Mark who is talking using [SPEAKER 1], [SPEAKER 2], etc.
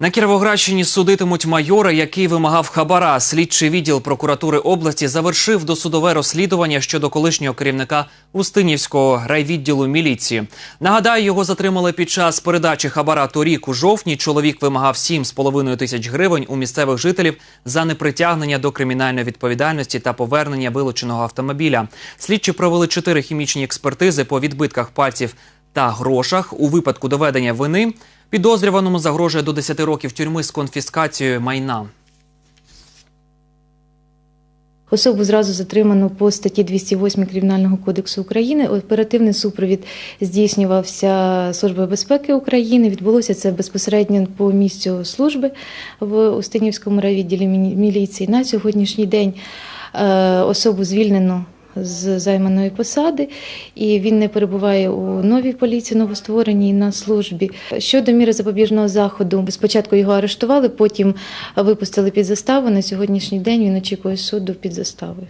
[SPEAKER 1] На Кіровоградщині судитимуть майора, який вимагав хабара. Слідчий відділ прокуратури області завершив досудове розслідування щодо колишнього керівника Устинівського райвідділу міліції. Нагадаю, його затримали під час передачі хабара торік у жовтні. Чоловік вимагав 7,5 тисяч гривень у місцевих жителів за непритягнення до кримінальної відповідальності та повернення вилученого автомобіля. Слідчі провели чотири хімічні експертизи по відбитках пальців та грошах. У випадку доведення вини підозрюваному загрожує до 10 років тюрми з конфіскацією майна.
[SPEAKER 2] Особу зразу затримано по статті 208 Кримінального кодексу України. Оперативний супровід здійснювався Службою безпеки України. Відбулося це безпосередньо по місцю служби в Устинівському райвідділі мі- міліції. На сьогоднішній день е, особу звільнено з займаної посади, і він не перебуває у новій поліції, новоствореній на службі. Щодо міри запобіжного заходу, спочатку його арештували, потім випустили під заставу. На сьогоднішній день він очікує суду під заставою.